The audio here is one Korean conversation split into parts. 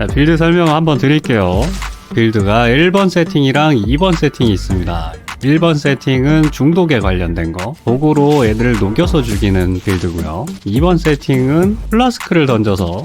자, 빌드 설명 한번 드릴게요. 빌드가 1번 세팅이랑 2번 세팅이 있습니다. 1번 세팅은 중독에 관련된 거, 도구로 애들을 녹여서 죽이는 빌드고요. 2번 세팅은 플라스크를 던져서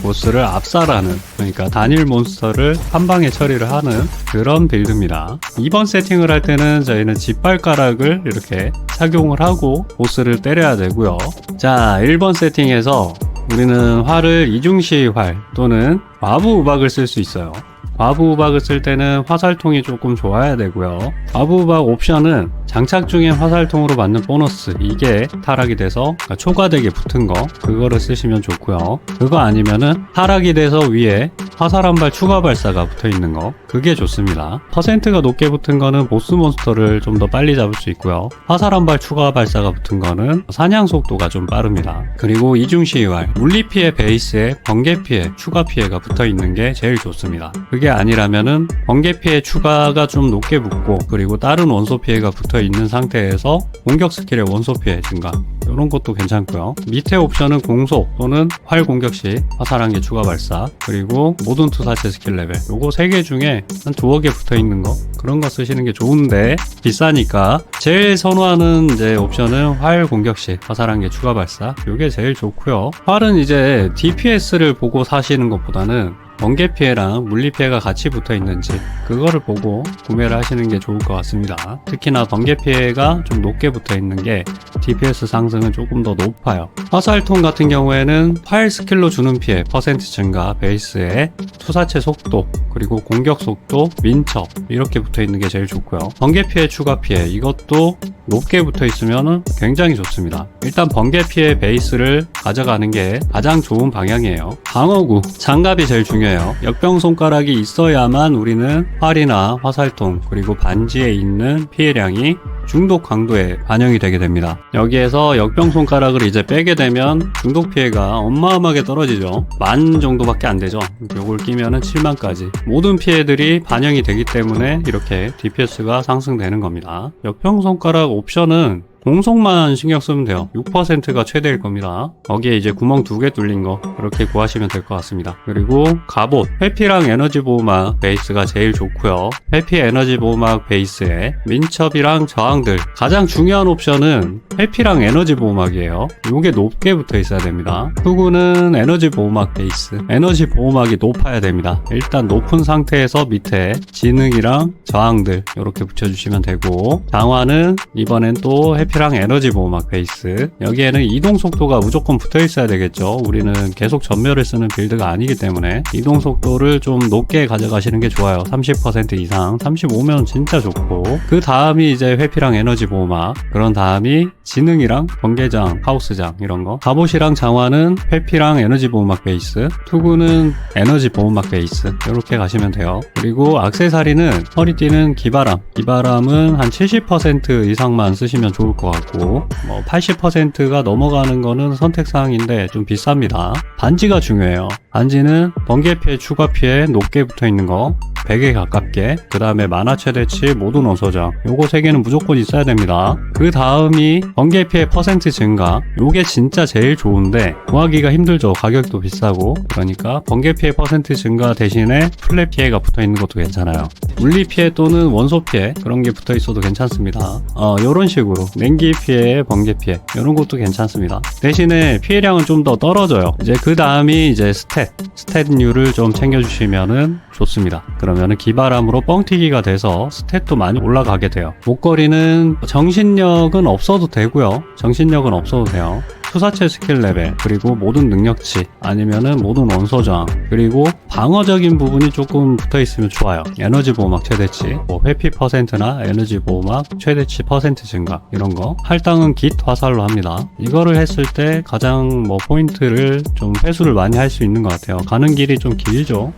보스를 압살하는, 그러니까 단일 몬스터를 한 방에 처리를 하는 그런 빌드입니다. 2번 세팅을 할 때는 저희는 짓발가락을 이렇게 착용을 하고 보스를 때려야 되고요. 자, 1번 세팅에서 우리는 활을 이중시 활 또는 과부 우박을 쓸 수 있어요. 과부 우박을 쓸 때는 화살통이 조금 좋아야 되고요. 과부 우박 옵션은 장착 중에 화살통으로 받는 보너스 이게 타락이 돼서 초과되게 붙은 거 그거를 쓰시면 좋고요. 그거 아니면은 타락이 돼서 위에 화살 한 발 추가 발사가 붙어 있는 거 그게 좋습니다. 퍼센트가 높게 붙은 거는 보스 몬스터를 좀 더 빨리 잡을 수 있고요. 화살 한 발 추가 발사가 붙은 거는 사냥 속도가 좀 빠릅니다. 그리고 이중 시위활 물리 피해 베이스에 번개 피해 추가 피해가 붙어 있는 게 제일 좋습니다. 그게 아니라면은 번개 피해 추가가 좀 높게 붙고 그리고 다른 원소 피해가 붙어 있는 상태에서 공격 스킬의 원소 피해 증가 이런 것도 괜찮고요. 밑에 옵션은 공속 또는 활 공격 시 화살 한 개 추가 발사 그리고 모든 투사체 스킬 레벨 요거 세 개 중에 한 두어 개 붙어 있는 거 그런 거 쓰시는 게 좋은데 비싸니까 제일 선호하는 이제 옵션은 활 공격 시 화살 한 개 추가 발사 요게 제일 좋고요. 활은 이제 DPS를 보고 사시는 것보다는 번개 피해랑 물리 피해가 같이 붙어 있는지 그거를 보고 구매를 하시는 게 좋을 것 같습니다. 특히나 번개 피해가 좀 높게 붙어 있는 게 DPS 상승은 조금 더 높아요. 화살통 같은 경우에는 활 스킬로 주는 피해 퍼센트 증가 베이스에 투사체 속도 그리고 공격 속도 민첩 이렇게 붙어 있는 게 제일 좋고요. 번개 피해 추가 피해 이것도 높게 붙어 있으면 굉장히 좋습니다. 일단 번개 피해 베이스를 가져가는 게 가장 좋은 방향이에요. 방어구 장갑이 제일 중요해요. 역병 손가락이 있어야만 우리는 활이나 화살통 그리고 반지에 있는 피해량이 중독 강도에 반영이 되게 됩니다. 여기에서 역병 손가락을 이제 빼게 되면 중독 피해가 어마어마하게 떨어지죠. 만 정도밖에 안 되죠. 요걸 끼면은 7만까지. 모든 피해들이 반영이 되기 때문에 이렇게 DPS가 상승되는 겁니다. 역병 손가락 옵션은 공속만 신경 쓰면 돼요. 6%가 최대일 겁니다. 거기에 이제 구멍 두 개 뚫린 거 그렇게 구하시면 될 것 같습니다. 그리고 갑옷, 회피랑 에너지 보호막 베이스가 제일 좋고요. 회피 에너지 보호막 베이스에 민첩이랑 저항들 가장 중요한 옵션은 회피랑 에너지 보호막이에요. 이게 높게 붙어 있어야 됩니다. 후구는 에너지 보호막 베이스, 에너지 보호막이 높아야 됩니다. 일단 높은 상태에서 밑에 지능이랑 저항들 이렇게 붙여주시면 되고 장화는 이번엔 또 해피 랑 에너지 보호막 베이스. 여기에는 이동 속도가 무조건 붙어 있어야 되겠죠. 우리는 계속 전멸을 쓰는 빌드가 아니기 때문에 이동 속도를 좀 높게 가져가시는 게 좋아요. 30% 이상. 35면 진짜 좋고. 그 다음이 이제 회피랑 에너지 보호막. 그런 다음이 지능이랑 번개장 하우스장 이런 거. 갑옷이랑 장화는 회피랑 에너지 보호막 베이스. 투구는 에너지 보호막 베이스. 이렇게 가시면 돼요. 그리고 악세사리는 허리띠는 기바람. 기바람은 한 70% 이상만 쓰시면 좋을 것 같고. 뭐 80%가 넘어가는 거는 선택사항인데 좀 비쌉니다. 반지가 중요해요 반지는 번개 피해 추가 피해 높게 붙어 있는 거 100에 가깝게 그 다음에 만화 최대치 모든 원소장 요거 세 개는 무조건 있어야 됩니다. 그 다음이 번개 피해 퍼센트 증가. 요게 진짜 제일 좋은데 구하기가 힘들죠. 가격도 비싸고. 그러니까 번개 피해 퍼센트 증가 대신에 플랫 피해가 붙어 있는 것도 괜찮아요. 물리 피해 또는 원소 피해 그런 게 붙어 있어도 괜찮습니다. 어 요런 식으로 냉기 피해 번개 피해 이런 것도 괜찮습니다. 대신에 피해량은 좀 더 떨어져요. 이제 그 다음이 이제 스탯 스탯류를 좀 챙겨주시면은 좋습니다. 그러면은 기바람으로 뻥튀기가 돼서 스탯도 많이 올라가게 돼요. 목걸이는 정신력은 없어도 되고요. 정신력은 없어도 돼요 투사체 스킬 레벨 그리고 모든 능력치 아니면은 모든 원소 저항 그리고 방어적인 부분이 조금 붙어 있으면 좋아요. 에너지 보호막 최대치 뭐 회피 퍼센트나 에너지 보호막 최대치 퍼센트 증가 이런 거. 할당은 깃 화살로 합니다. 이거를 했을 때 가장 뭐 포인트를 좀 회수를 많이 할 수 있는 것 같아요. 가는 길이 좀 길죠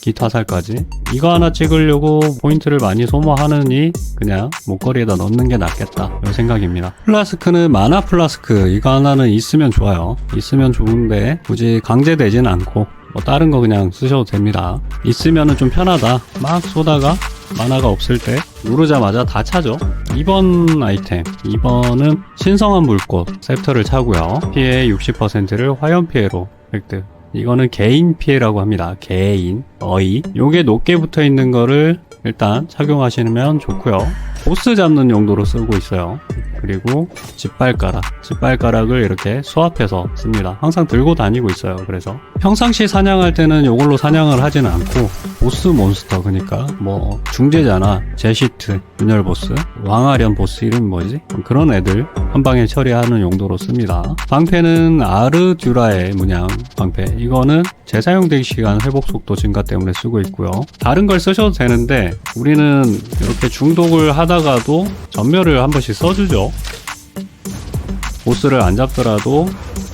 기타살까지 이거 하나 찍으려고 포인트를 많이 소모하느니 그냥 목걸이에다 넣는 게 낫겠다 이 생각입니다 플라스크는 마나 플라스크 이거 하나는 있으면 좋아요 있으면 좋은데 굳이 강제되진 않고 뭐 다른 거 그냥 쓰셔도 됩니다. 있으면은 좀 편하다. 막 쏘다가 만화가 없을 때 누르자마자 다 차죠. 2번 아이템. 2번은 신성한 물꽃 셉터를 차고요. 피해 60%를 화염 피해로 획득. 이거는 개인 피해라고 합니다. 개인, 어이. 요게 높게 붙어 있는 거를 일단 착용하시면 좋고요. 보스 잡는 용도로 쓰고 있어요. 그리고 짓발가락. 짓발가락을 이렇게 수압해서 씁니다. 항상 들고 다니고 있어요. 그래서 평상시 사냥할 때는 이걸로 사냥을 하지는 않고 보스 몬스터 그러니까 뭐 중재자나 제시트, 윤열 보스, 왕아련 보스 이름이 뭐지? 그런 애들 한 방에 처리하는 용도로 씁니다. 방패는 아르듀라의 문양 방패. 이거는 재사용 되기 시간 회복 속도 증가 때문에 쓰고 있고요. 다른 걸 쓰셔도 되는데 우리는 이렇게 중독을 하다 가도 전멸을 한 번씩 써주죠. 보스를 안 잡더라도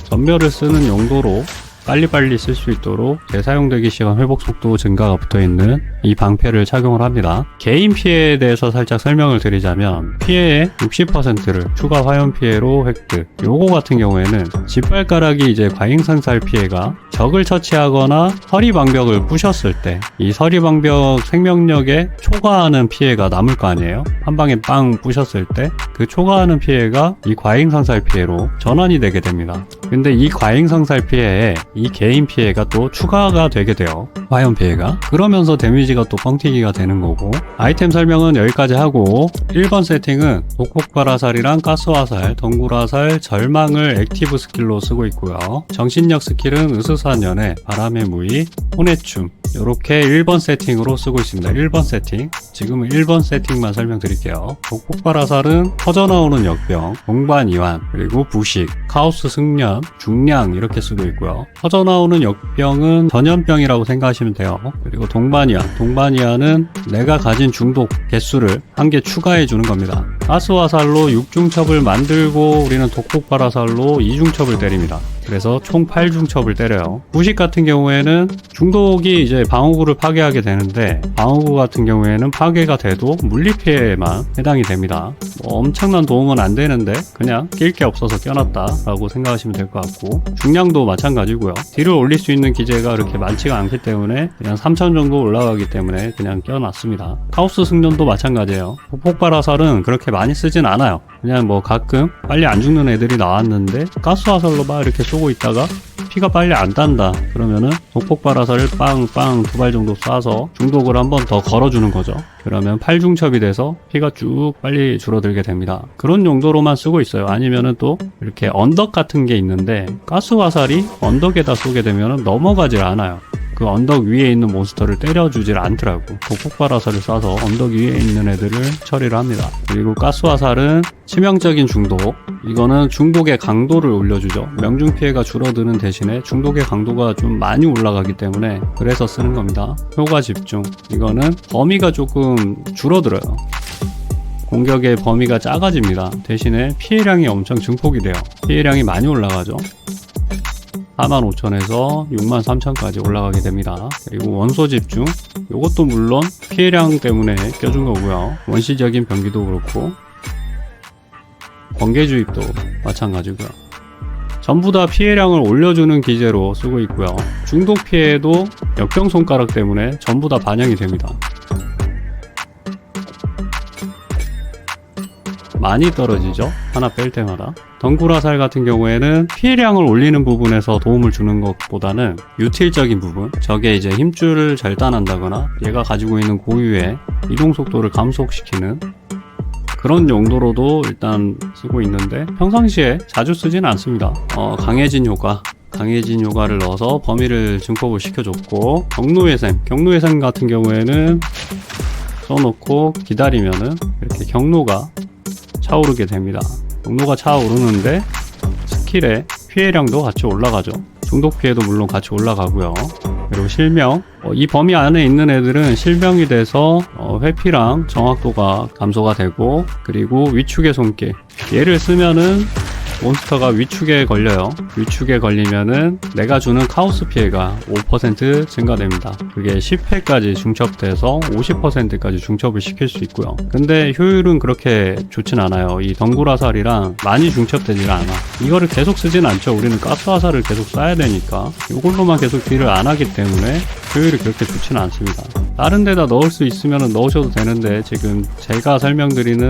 전멸을 쓰는 용도로 빨리빨리 쓸 수 있도록 재사용되기 시간 회복 속도 증가가 붙어 있는 이 방패를 착용을 합니다. 개인 피해에 대해서 살짝 설명을 드리자면 피해의 60%를 추가 화염 피해로 획득. 요거 같은 경우에는 짓발가락이 이제 과잉상살 피해가 적을 처치하거나 서리 방벽을 부셨을 때 이 서리 방벽 생명력에 초과하는 피해가 남을 거 아니에요? 한 방에 빵 부셨을 때 그 초과하는 피해가 이 과잉상살 피해로 전환이 되게 됩니다. 근데 이 과잉상살 피해에 이 개인 피해가 또 추가가 되게 돼요. 화염 피해가. 그러면서 데미지가 또 뻥튀기가 되는 거고. 아이템 설명은 여기까지 하고 1번 세팅은 복폭발화살이랑 가스화살, 덩굴화살, 절망을 액티브 스킬로 쓰고 있고요. 정신력 스킬은 으스스한 연애, 바람의 무의, 혼해춤 이렇게 1번 세팅으로 쓰고 있습니다. 1번 세팅. 지금은 1번 세팅만 설명드릴게요. 복폭발화살은 퍼져나오는 역병, 공반 이완, 그리고 부식, 카오스 승련, 중량 이렇게 쓰고 있고요. 퍼져나오는 역병은 전염병이라고 생각하시면 돼요. 그리고 동반이완, 동반이완은 내가 가진 중독 개수를 한 개 추가해 주는 겁니다. 가스화살로 6중첩을 만들고 우리는 독폭발화살로 2중첩을 때립니다. 그래서 총 8중첩을 때려요. 부식 같은 경우에는 중독이 이제 방어구를 파괴하게 되는데 방어구 같은 경우에는 파괴가 돼도 물리 피해에만 해당이 됩니다. 뭐 엄청난 도움은 안 되는데 그냥 낄 게 없어서 껴놨다라고 생각하시면 될 것 같고 중량도 마찬가지고요. 딜을 올릴 수 있는 기재가 그렇게 많지가 않기 때문에 그냥 3000 정도 올라가기 때문에 그냥 껴놨습니다. 카오스 승전도 마찬가지예요. 폭발화살은 그렇게 많이 쓰진 않아요. 그냥 뭐 가끔 빨리 안 죽는 애들이 나왔는데 가스화살로 막 이렇게 쏘고 있다가 피가 빨리 안 단다. 그러면은 독폭발화살을 빵빵 두 발 정도 쏴서 중독을 한 번 더 걸어주는 거죠. 그러면 8중첩이 돼서 피가 쭉 빨리 줄어들게 됩니다. 그런 용도로만 쓰고 있어요. 아니면은 또 이렇게 언덕 같은 게 있는데 가스화살이 언덕에다 쏘게 되면 넘어가질 않아요 그 언덕 위에 있는 몬스터를 때려주질 않더라고. 독폭발화살을 쏴서 언덕 위에 있는 애들을 처리를 합니다. 그리고 가스화살은 치명적인 중독. 이거는 중독의 강도를 올려주죠. 명중 피해가 줄어드는 대신에 중독의 강도가 좀 많이 올라가기 때문에 그래서 쓰는 겁니다. 효과 집중. 이거는 범위가 조금 줄어들어요. 공격의 범위가 작아집니다. 대신에 피해량이 엄청 증폭이 돼요. 피해량이 많이 올라가죠. 45,000에서 63,000까지 올라가게 됩니다. 그리고 원소 집중 이것도 물론 피해량 때문에 껴준 거고요. 원시적인 병기도 그렇고 번개 주입도 마찬가지고요. 전부 다 피해량을 올려주는 기제로 쓰고 있고요. 중독 피해도 역병 손가락 때문에 전부 다 반영이 됩니다. 많이 떨어지죠? 하나 뺄 때마다. 덩굴화살 같은 경우에는 피해량을 올리는 부분에서 도움을 주는 것보다는 유틸적인 부분, 적의 이제 힘줄을 절단한다거나 얘가 가지고 있는 고유의 이동 속도를 감속시키는 그런 용도로도 일단 쓰고 있는데 평상시에 자주 쓰지는 않습니다. 어, 강해진 효과, 강해진 효과를 넣어서 범위를 증폭을 시켜줬고 경로회생, 경로회생 같은 경우에는 써놓고 기다리면은 이렇게 경로가 차오르게 됩니다. 경로가 차오르는데 스킬의 피해량도 같이 올라가죠. 중독 피해도 물론 같이 올라가고요. 그리고 실명 어, 이 범위 안에 있는 애들은 실명이 돼서 어, 회피랑 정확도가 감소가 되고 그리고 위축의 손길 얘를 쓰면은 몬스터가 위축에 걸려요. 위축에 걸리면은 내가 주는 카오스 피해가 5% 증가됩니다. 그게 10회까지 중첩돼서 50%까지 중첩을 시킬 수 있고요. 근데 효율은 그렇게 좋진 않아요. 이 덩굴 화살이랑 많이 중첩되질 않아. 이거를 계속 쓰진 않죠. 우리는 가스 화살을 계속 쏴야 되니까. 이걸로만 계속 딜을 안 하기 때문에 효율이 그렇게 좋지는 않습니다. 다른 데다 넣을 수 있으면 넣으셔도 되는데 지금 제가 설명드리는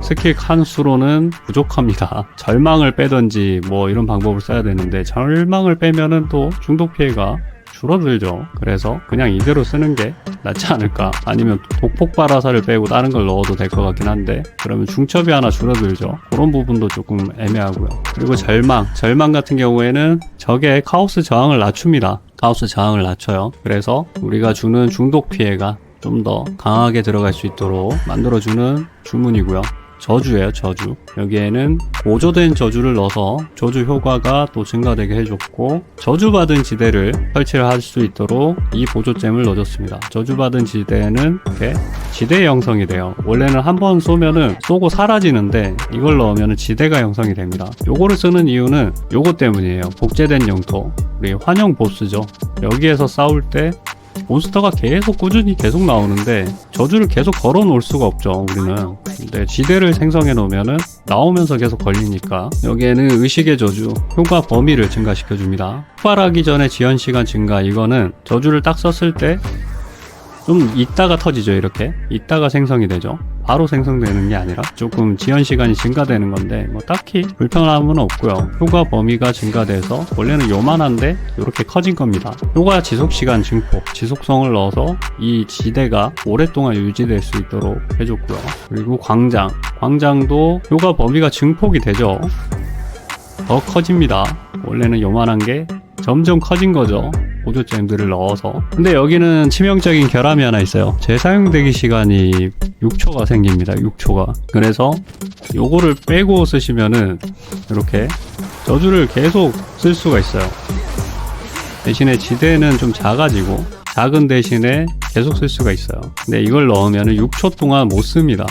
스킬 칸수로는 부족합니다. 절망을 빼든지 뭐 이런 방법을 써야 되는데 절망을 빼면은 또 중독 피해가 줄어들죠. 그래서 그냥 이대로 쓰는 게 낫지 않을까. 아니면 독폭 발 화살을 빼고 다른 걸 넣어도 될 것 같긴 한데 그러면 중첩이 하나 줄어들죠. 그런 부분도 조금 애매하고요. 그리고 절망. 절망 같은 경우에는 적의 카오스 저항을 낮춥니다. 카오스 저항을 낮춰요. 그래서 우리가 주는 중독 피해가 좀 더 강하게 들어갈 수 있도록 만들어주는 주문이고요. 저주예요, 저주. 여기에는 고조된 저주를 넣어서 저주 효과가 또 증가되게 해줬고 저주받은 지대를 설치를 할 수 있도록 이 보조잼을 넣어줬습니다. 저주받은 지대는 이렇게 지대 형성이 돼요. 원래는 한 번 쏘면은 쏘고 사라지는데 이걸 넣으면 지대가 형성이 됩니다. 요거를 쓰는 이유는 요거 때문이에요. 복제된 영토. 우리 환영 보스죠. 여기에서 싸울 때 몬스터가 계속 꾸준히 계속 나오는데 저주를 계속 걸어 놓을 수가 없죠 우리는. 근데 지대를 생성해 놓으면은 나오면서 계속 걸리니까 여기에는 의식의 저주 효과 범위를 증가시켜 줍니다. 폭발하기 전에 지연 시간 증가 이거는 저주를 딱 썼을 때 좀 있다가 터지죠 이렇게. 있다가 생성이 되죠 바로 생성되는 게 아니라 조금 지연 시간이 증가되는 건데 뭐 딱히 불편함은 없고요. 효과 범위가 증가돼서 원래는 요만한데 이렇게 커진 겁니다. 효과 지속 시간 증폭 지속성을 넣어서 이 지대가 오랫동안 유지될 수 있도록 해줬고요. 그리고 광장. 광장도 효과 범위가 증폭이 되죠. 더 커집니다. 원래는 요만한 게 점점 커진 거죠. 보조잼들을 넣어서. 근데 여기는 치명적인 결함이 하나 있어요. 재사용 대기 시간이 6초가 생깁니다. 6초가. 그래서 요거를 빼고 쓰시면은 이렇게 저주를 계속 쓸 수가 있어요. 대신에 지대는 좀 작아지고 작은 대신에 계속 쓸 수가 있어요. 근데 이걸 넣으면 6초 동안 못 씁니다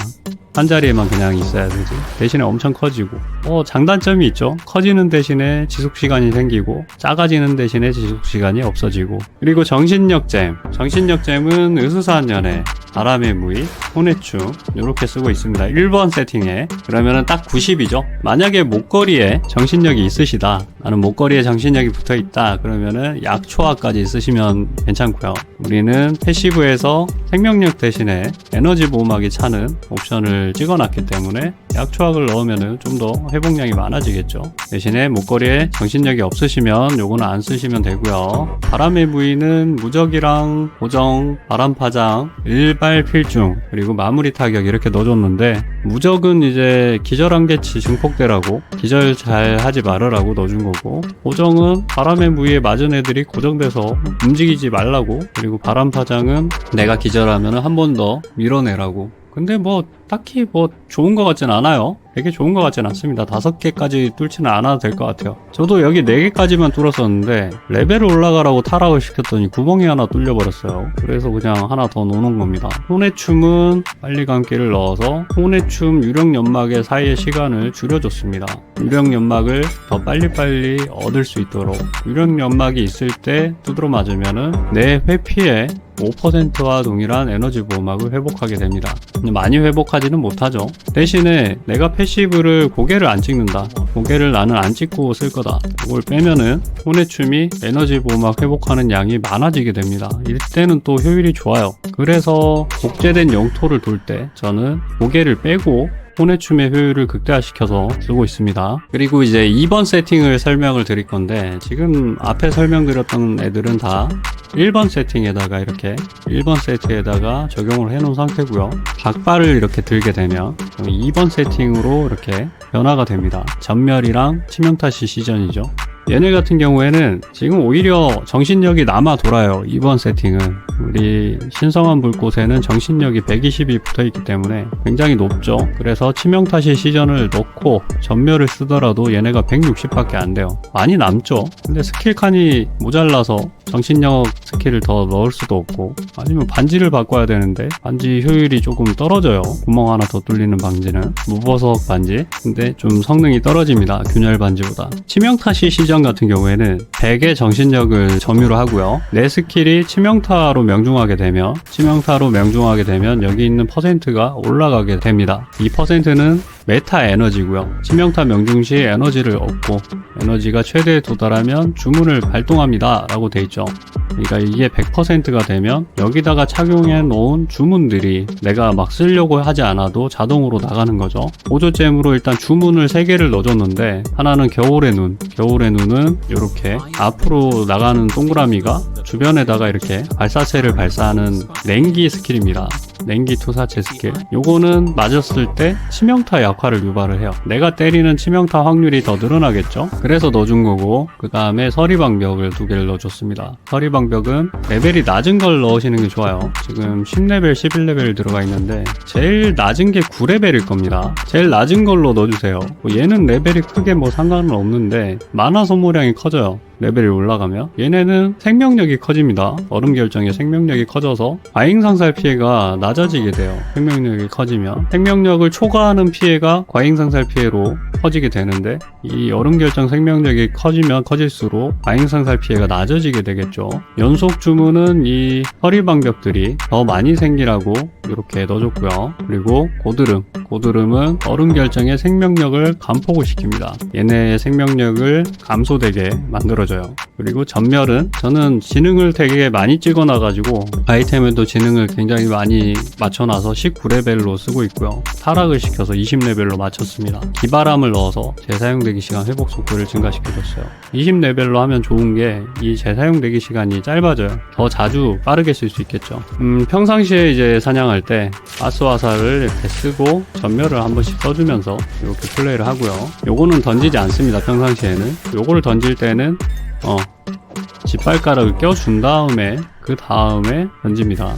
한 자리에만 그냥 있어야 되지. 대신에 엄청 커지고. 어 장단점이 있죠. 커지는 대신에 지속시간이 생기고 작아지는 대신에 지속시간이 없어지고. 그리고 정신력잼. 정신력잼은 으스스한 연애 바람의 무의 혼해춤 이렇게 쓰고 있습니다. 1번 세팅에. 그러면은 딱 90이죠. 만약에 목걸이에 정신력이 있으시다. 나는 목걸이에 정신력이 붙어 있다. 그러면은 약초화까지 쓰시면 괜찮고요. 우리는 패시브에서 생명력 대신에 에너지 보호막이 차는 옵션을 찍어놨기 때문에 약초학을 넣으면 좀 더 회복량이 많아지겠죠. 대신에 목걸이에 정신력이 없으시면 요거는 안 쓰시면 되고요. 바람의 부위는 무적이랑 고정 바람파장 일발 필중 그리고 마무리 타격 이렇게 넣어줬는데 무적은 이제 기절한계치 증폭대라고 기절 잘 하지 말으라고 넣어준 거고 고정은 바람의 부위에 맞은 애들이 고정돼서 움직이지 말라고 그리고 바람파장은 내가 기절하면 한 번 더 밀어내라고 근데 뭐 딱히 뭐 좋은 것 같진 않아요. 되게 좋은 것 같진 않습니다. 다섯 개까지 뚫지는 않아도 될 것 같아요. 저도 여기 네 개까지만 뚫었었는데 레벨을 올라가라고 타락을 시켰더니 구멍이 하나 뚫려버렸어요. 그래서 그냥 하나 더 놓는 겁니다. 혼의춤은 빨리 감기를 넣어서 혼의춤 유령 연막의 사이의 시간을 줄여줬습니다. 유령 연막을 더 빨리빨리 얻을 수 있도록 유령 연막이 있을 때 두드러 맞으면은 내 회피에 5%와 동일한 에너지 보호막을 회복하게 됩니다. 많이 회복하지는 못하죠. 대신에 내가 패시 브를 고개를 안 찍는다. 고개를 나는 안 찍고 쓸 거다. 이걸 빼면은 혼의춤이 에너지 보호막 회복하는 양이 많아지게 됩니다. 이때는 또 효율이 좋아요. 그래서 복제된 영토를 돌 때 저는 고개를 빼고 혼의춤의 효율을 극대화시켜서 쓰고 있습니다. 그리고 이제 2번 세팅을 설명을 드릴 건데 지금 앞에 설명드렸던 애들은 다 1번 세팅에다가 이렇게 1번 세트에다가 적용을 해 놓은 상태고요. 각발을 이렇게 들게 되면 2번 세팅으로 이렇게 변화가 됩니다. 전멸이랑 치명타시 시전이죠. 얘네 같은 경우에는 지금 오히려 정신력이 남아 돌아요. 이번 세팅은 우리 신성한 불꽃에는 정신력이 120이 붙어 있기 때문에 굉장히 높죠. 그래서 치명타시 시전을 넣고 전멸을 쓰더라도 얘네가 160밖에 안 돼요. 많이 남죠. 근데 스킬 칸이 모자라서 정신력 스킬을 더 넣을 수도 없고 아니면 반지를 바꿔야 되는데 반지 효율이 조금 떨어져요. 구멍 하나 더 뚫리는 반지는 무보석 반지. 근데 좀 성능이 떨어집니다. 균열 반지보다. 치명타시 시전 같은 경우에는 100의 정신력을 점유로 하고요. 내 스킬이 치명타로 명중하게 되면 치명타로 명중하게 되면 여기 있는 퍼센트가 올라가게 됩니다. 이 퍼센트는 메타 에너지고요. 치명타 명중 시 에너지를 얻고 에너지가 최대에 도달하면 주문을 발동합니다. 라고 돼 있죠. 그러니까 이게 100%가 되면 여기다가 착용해 놓은 주문들이 내가 막 쓰려고 하지 않아도 자동으로 나가는 거죠. 보조잼으로 일단 주문을 3개를 넣어줬는데 하나는 겨울의 눈. 겨울의 눈은 이렇게 앞으로 나가는 동그라미가 주변에다가 이렇게 발사체를 발사하는 냉기 스킬입니다. 냉기 투사체 스킬. 요거는 맞았을 때 치명타 역할을 유발을 해요. 내가 때리는 치명타 확률이 더 늘어나겠죠? 그래서 넣어준 거고, 그 다음에 서리방벽을 두 개를 넣어줬습니다. 서리방벽은 레벨이 낮은 걸 넣으시는 게 좋아요. 지금 10레벨, 11레벨 들어가 있는데, 제일 낮은 게 9레벨일 겁니다. 제일 낮은 걸로 넣어주세요. 뭐 얘는 레벨이 크게 뭐 상관은 없는데, 만화 소모량이 커져요. 레벨이 올라가면 얘네는 생명력이 커집니다. 얼음 결정의 생명력이 커져서 과잉 상살 피해가 낮아지게 돼요. 생명력이 커지면 생명력을 초과하는 피해가 과잉 상살 피해로 커지게 되는데 이 얼음 결정 생명력이 커지면 커질수록 과잉 상살 피해가 낮아지게 되겠죠. 연속 주문은 이 허리 방벽들이 더 많이 생기라고 이렇게 넣어줬고요. 그리고 고드름 고드름은 얼음 결정의 생명력을 감폭을 시킵니다. 얘네의 생명력을 감소되게 만들어 줘요. 그리고 전멸은 저는 지능을 되게 많이 찍어놔가지고 아이템에도 지능을 굉장히 많이 맞춰놔서 19레벨로 쓰고 있고요. 타락을 시켜서 20레벨로 맞췄습니다. 기바람을 넣어서 재사용되기 시간 회복 속도를 증가시켜줬어요. 20레벨로 하면 좋은 게 이 재사용되기 시간이 짧아져요. 더 자주 빠르게 쓸 수 있겠죠. 음, 평상시에 이제 사냥할 때 화살을 이렇게 쓰고 전멸을 한 번씩 써주면서 이렇게 플레이를 하고요. 요거는 던지지 않습니다. 평상시에는. 요거를 던질 때는 어 짓발가락을 껴준 다음에 그 다음에 던집니다.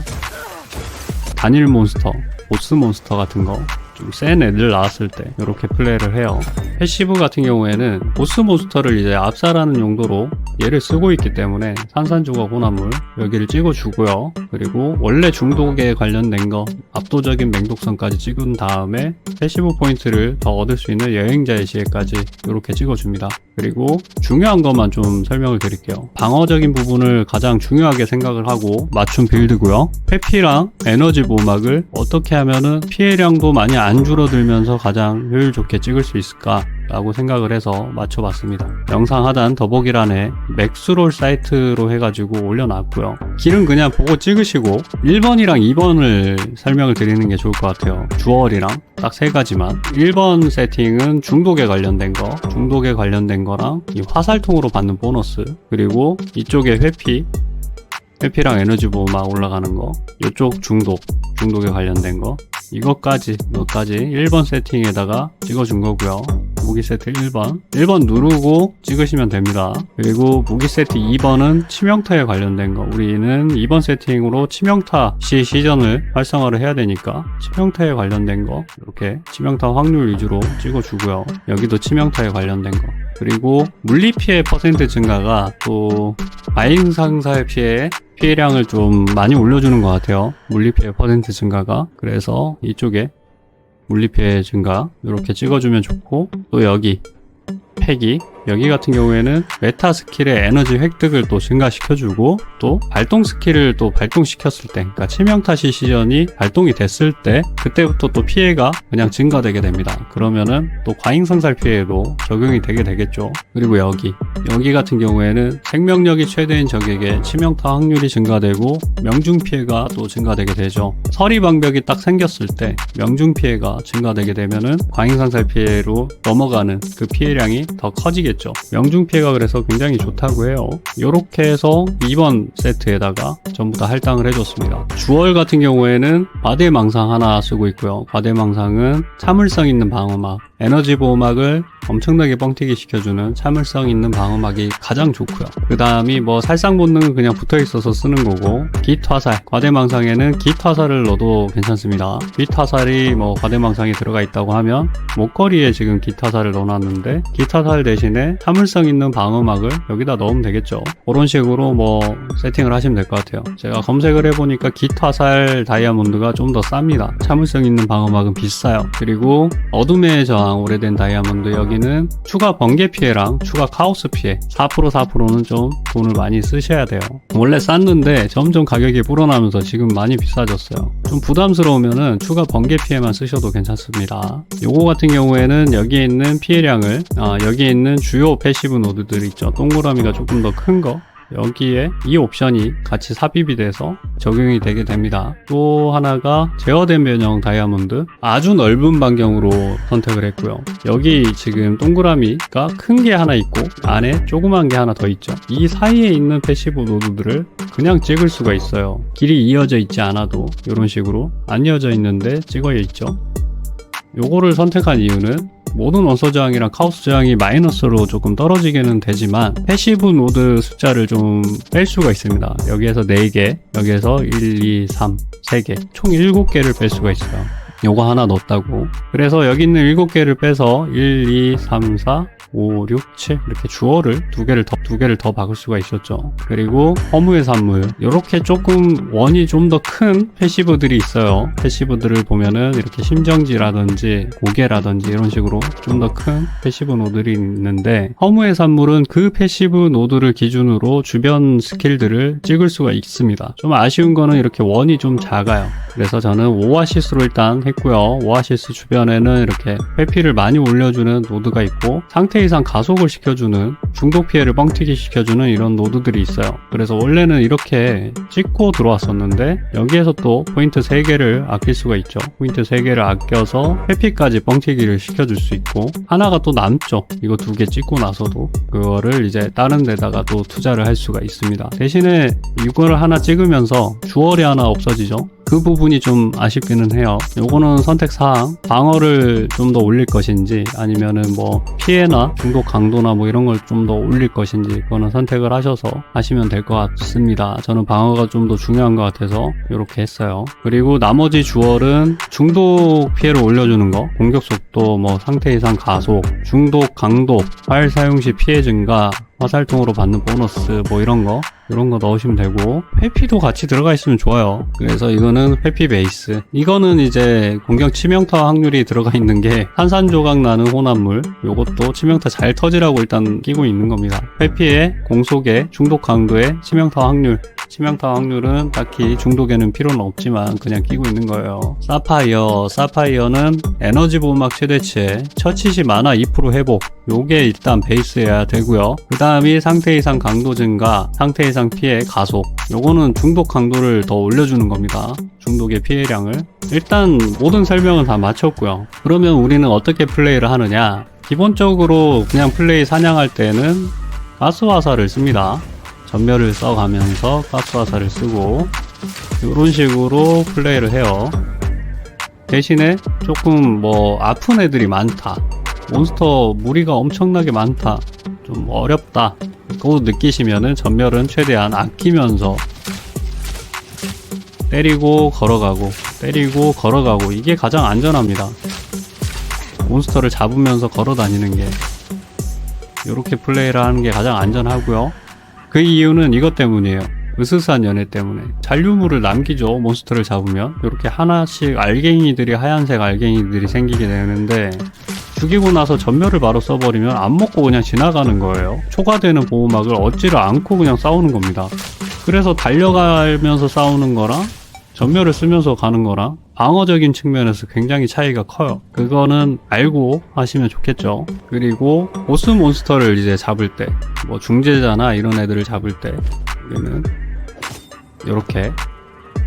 단일 몬스터, 보스 몬스터 같은 거. 좀 센 애들 나왔을 때 이렇게 플레이를 해요. 패시브 같은 경우에는 보스 몬스터를 이제 압살하는 용도로 얘를 쓰고 있기 때문에 산산조각 혼합물 여기를 찍어주고요. 그리고 원래 중독에 관련된 거 압도적인 맹독성까지 찍은 다음에 패시브 포인트를 더 얻을 수 있는 여행자의 시에까지 이렇게 찍어줍니다. 그리고 중요한 것만 좀 설명을 드릴게요. 방어적인 부분을 가장 중요하게 생각을 하고 맞춤 빌드고요. 회피랑 에너지 보호막을 어떻게 하면은 피해량도 많이 안 줄어들면서 가장 효율 좋게 찍을 수 있을까? 라고 생각을 해서 맞춰봤습니다. 영상 하단 더보기란에 맥스롤 사이트로 해가지고 올려놨고요. 길은 그냥 보고 찍으시고 1번이랑 2번을 설명을 드리는 게 좋을 것 같아요. 주얼이랑 딱 세 가지만 1번 세팅은 중독에 관련된 거 중독에 관련된 거랑 이 화살통으로 받는 보너스 그리고 이쪽에 회피 회피랑 에너지 보호 막 올라가는 거 이쪽 중독 중독에 관련된 거 이것까지 이것까지 1번 세팅에다가 찍어준 거고요. 무기 세트 1번. 1번 누르고 찍으시면 됩니다. 그리고 무기 세트 2번은 치명타에 관련된 거. 우리는 2번 세팅으로 치명타 시 시전을 활성화를 해야 되니까 치명타에 관련된 거 이렇게 치명타 확률 위주로 찍어주고요. 여기도 치명타에 관련된 거 그리고 물리 피해 퍼센트 증가가 또 과잉 상사의 피해 피해량을 좀 많이 올려주는 것 같아요. 물리 피해 퍼센트 증가가. 그래서 이쪽에 물리 피해 증가 이렇게 찍어주면 좋고 또 여기 팩이 여기 같은 경우에는 메타 스킬의 에너지 획득을 또 증가시켜주고 또 발동 스킬을 또 발동시켰을 때 그러니까 치명타시 시전이 발동이 됐을 때 그때부터 또 피해가 그냥 증가되게 됩니다. 그러면은 또 과잉상살 피해도 적용이 되게 되겠죠. 그리고 여기. 여기 같은 경우에는 생명력이 최대인 적에게 치명타 확률이 증가되고 명중 피해가 또 증가되게 되죠. 서리 방벽이 딱 생겼을 때 명중 피해가 증가되게 되면은 과잉상살 피해로 넘어가는 그 피해량이 더 커지겠죠. 명중 피해가 그래서 굉장히 좋다고 해요. 이렇게 해서 2번 세트에다가 전부 다 할당을 해줬습니다. 주얼 같은 경우에는 과대망상 하나 쓰고 있고요. 과대망상은 참을성 있는 방어막 에너지 보호막을 엄청나게 뻥튀기 시켜주는 참을성 있는 방어막이 가장 좋고요. 그 다음이 뭐 살상 본능은 그냥 붙어 있어서 쓰는 거고 깃 화살 과대망상에는 깃 화살을 넣어도 괜찮습니다. 깃 화살이 뭐 과대망상에 들어가 있다고 하면 목걸이에 지금 깃 화살을 넣어놨는데 깃 화살 대신에 참을성 있는 방어막을 여기다 넣으면 되겠죠. 그런 식으로 뭐 세팅을 하시면 될 것 같아요. 제가 검색을 해보니까 깃 화살 다이아몬드가 좀 더 쌉니다. 참을성 있는 방어막은 비싸요. 그리고 어둠의 저항 오래된 다이아몬드 여기는 추가 번개 피해랑 추가 카오스 피해 4% 4%는 좀 돈을 많이 쓰셔야 돼요. 원래 쌌는데 점점 가격이 불어나면서 지금 많이 비싸졌어요. 좀 부담스러우면은 추가 번개 피해만 쓰셔도 괜찮습니다. 요거 같은 경우에는 여기에 있는 피해량을 아, 여기에 있는 주요 패시브 노드들 있죠. 동그라미가 조금 더 큰 거. 여기에 이 옵션이 같이 삽입이 돼서 적용이 되게 됩니다. 또 하나가 제어된 변형 다이아몬드 아주 넓은 반경으로 선택을 했고요. 여기 지금 동그라미가 큰 게 하나 있고 안에 조그만 게 하나 더 있죠. 이 사이에 있는 패시브 노드들을 그냥 찍을 수가 있어요. 길이 이어져 있지 않아도 이런 식으로 안 이어져 있는데 찍어 있죠. 요거를 선택한 이유는 모든 원소 저항이랑 카오스 저항이 마이너스로 조금 떨어지게는 되지만 패시브 노드 숫자를 좀 뺄 수가 있습니다. 여기에서 4개, 여기에서 1, 2, 3, 3개, 총 7개를 뺄 수가 있어요. 요거 하나 넣었다고. 그래서 여기 있는 7개를 빼서 1, 2, 3, 4, 5, 6, 7 이렇게 주어를 두 개를 더 두 개를 더 박을 수가 있었죠. 그리고 허무의 산물 이렇게 조금 원이 좀 더 큰 패시브들이 있어요. 패시브들을 보면은 이렇게 심정지라든지 고개라든지 이런 식으로 좀 더 큰 패시브 노드들이 있는데 허무의 산물은 그 패시브 노드를 기준으로 주변 스킬들을 찍을 수가 있습니다. 좀 아쉬운 거는 이렇게 원이 좀 작아요. 그래서 저는 오아시스로 일단 했고요. 오아시스 주변에는 이렇게 회피를 많이 올려주는 노드가 있고 상태 이상 가속을 시켜주는 중독 피해를 뻥튀기 시켜주는 이런 노드들이 있어요. 그래서 원래는 이렇게 찍고 들어왔었는데 여기에서 또 포인트 3개를 아낄 수가 있죠. 포인트 3개를 아껴서 회피까지 뻥튀기를 시켜줄 수 있고 하나가 또 남죠. 이거 두 개 찍고 나서도 그거를 이제 다른 데다가 또 투자를 할 수가 있습니다. 대신에 이거를 하나 찍으면서 주얼이 하나 없어지죠. 그 부분이 좀 아쉽기는 해요. 요거는 선택사항 방어를 좀 더 올릴 것인지 아니면은 뭐 피해나 중독 강도나 뭐 이런 걸 좀 더 올릴 것인지 그거는 선택을 하셔서 하시면 될 것 같습니다. 저는 방어가 좀 더 중요한 것 같아서 이렇게 했어요. 그리고 나머지 주얼은 중독 피해를 올려주는 거, 공격 속도, 뭐 상태 이상 가속, 중독 강도, 활 사용 시 피해 증가, 화살통으로 받는 보너스 뭐 이런 거 이런 거 넣으시면 되고 회피도 같이 들어가 있으면 좋아요. 그래서 이거는 회피 베이스. 이거는 이제 공격 치명타 확률이 들어가 있는 게 산산조각 나는 혼합물 요것도 치명타 잘 터지라고 일단 끼고 있는 겁니다. 회피에 공속에 중독 강도에 치명타 확률 치명타 확률은 딱히 중독에는 필요는 없지만 그냥 끼고 있는 거예요. 사파이어. 사파이어는 에너지 보호막 최대치에 처치 시 만화 2% 회복. 요게 일단 베이스여야 되고요. 그 다음이 상태 이상 강도 증가 상태 이상 피해 가속. 요거는 중독 강도를 더 올려주는 겁니다. 중독의 피해량을. 일단 모든 설명은 다 마쳤고요. 그러면 우리는 어떻게 플레이를 하느냐? 기본적으로 그냥 플레이 사냥할 때는 가스 화살을 씁니다 전멸을 써가면서 가스 화살을 쓰고 이런 식으로 플레이를 해요. 대신에 조금 뭐 아픈 애들이 많다. 몬스터 무리가 엄청나게 많다. 좀 어렵다. 그거 느끼시면은 전멸은 최대한 아끼면서 때리고 걸어가고 때리고 걸어가고 이게 가장 안전합니다. 몬스터를 잡으면서 걸어 다니는 게 이렇게 플레이를 하는 게 가장 안전하고요 그 이유는 이것 때문이에요. 으스스한 연애 때문에. 잔류물을 남기죠. 몬스터를 잡으면. 이렇게 하나씩 알갱이들이 하얀색 알갱이들이 생기게 되는데 죽이고 나서 전멸을 바로 써버리면 안 먹고 그냥 지나가는 거예요. 초과되는 보호막을 얻지를 않고 그냥 싸우는 겁니다. 그래서 달려가면서 싸우는 거랑 전멸을 쓰면서 가는 거랑 방어적인 측면에서 굉장히 차이가 커요. 그거는 알고 하시면 좋겠죠. 그리고 보스 몬스터를 이제 잡을 때, 뭐 중재자나 이런 애들을 잡을 때, 우리는 이렇게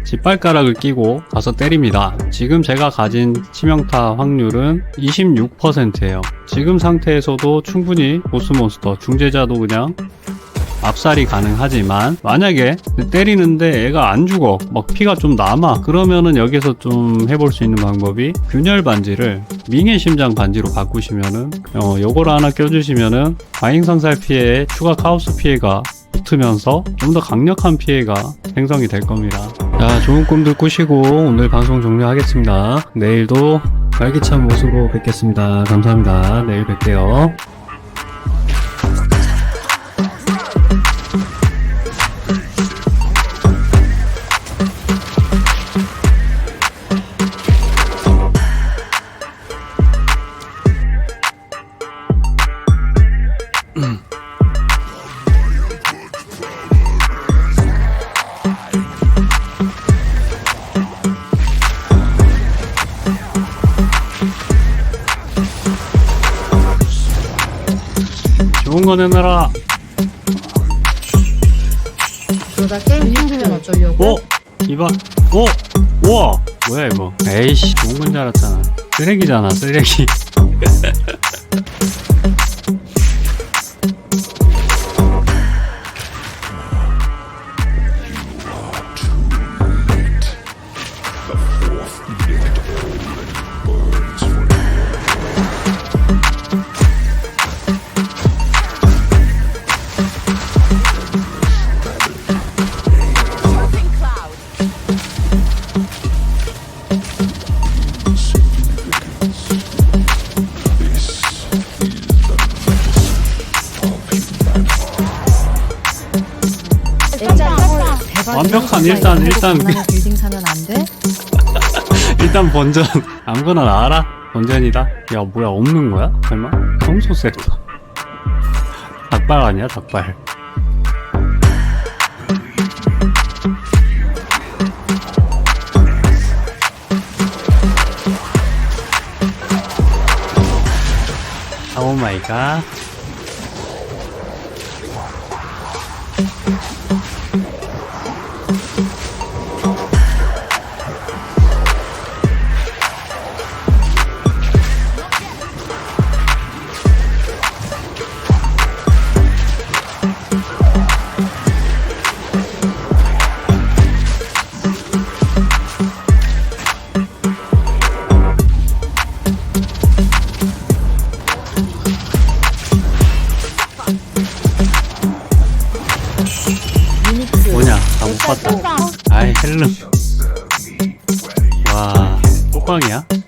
짓발가락을 끼고 가서 때립니다. 지금 제가 가진 치명타 확률은 26%예요. 지금 상태에서도 충분히 보스 몬스터, 중재자도 그냥 압살이 가능하지만 만약에 때리는데 애가 안 죽어 막 피가 좀 남아 그러면은 여기서 좀 해볼 수 있는 방법이 균열 반지를 밍의 심장 반지로 바꾸시면은 어 요거를 하나 껴주시면은 과잉상살 피해에 추가 카오스 피해가 붙으면서 좀 더 강력한 피해가 생성이 될 겁니다. 자, 좋은 꿈들 꾸시고 오늘 방송 종료하겠습니다. 내일도 활기찬 모습으로 뵙겠습니다. 감사합니다. 내일 뵐게요. 좋은 거 내놔라. 그러다 게임 중지면 어쩌려고? 오! 이봐. 오! 우와! 뭐야 이거? 에이씨, 좋은 건 줄 알았잖아. 쓰레기잖아, 쓰레기. 일단, 그- 빌딩 사면 안 돼? 일단 번전. 아무거나 나와라. 번전이다. 야, 뭐야, 없는 거야? 설마? 청소 섹터. 닭발 아니야, 닭발. 오 마이 갓.